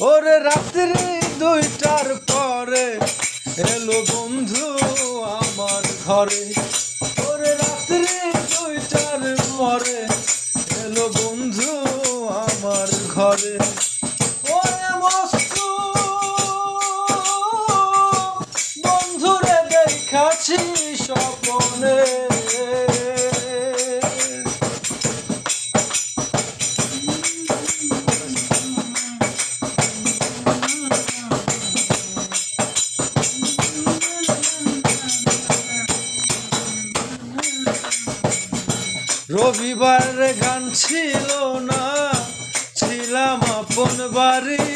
ওরে রাত্রি দুইটার পরে এলো বন্ধু আমার ঘরে। ওরে রাত্রি দুইটার পরে এলো বন্ধু আমার ঘরে। ওরে বন্ধুরে দেখাছি স্বপনে রবিবার গান ছিল না, ছিলাম আপন বাড়ি।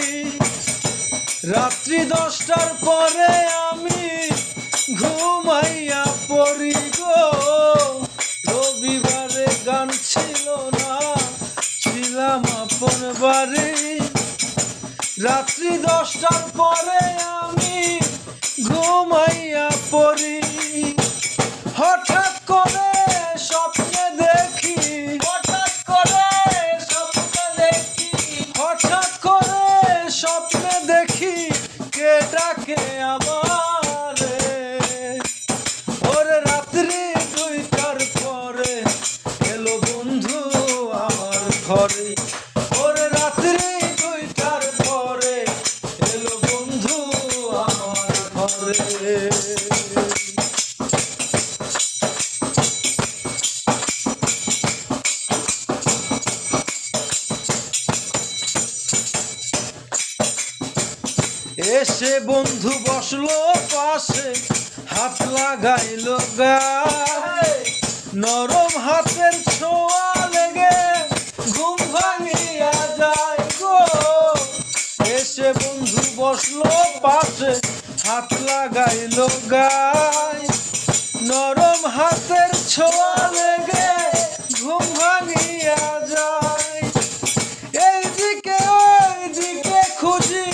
রাত্রি দশটার পরে আমি ঘুমাইয়া পড়ি গো। রবিবারে গান ছিল না, ছিলাম আপন বাড়ি। রাত্রি দশটার পরে ডাকে আমারে। ওরে রাত্রি দুইটার পরে এলো বন্ধু আমার ঘরে। এসে বন্ধু বসল পাশে, হাত লাগাইলো গায়ে নরম হাতের ছোঁয়া লেগে ঘুম ভাঙিয়া যায় গো। এসে বন্ধু বসল পাশে, হাত লাগাইলো গায়ে নরম হাতের ছোঁয়া লেগে ঘুম ভাঙিয়া যায়। এইদিকে, ওইদিকে খুঁজি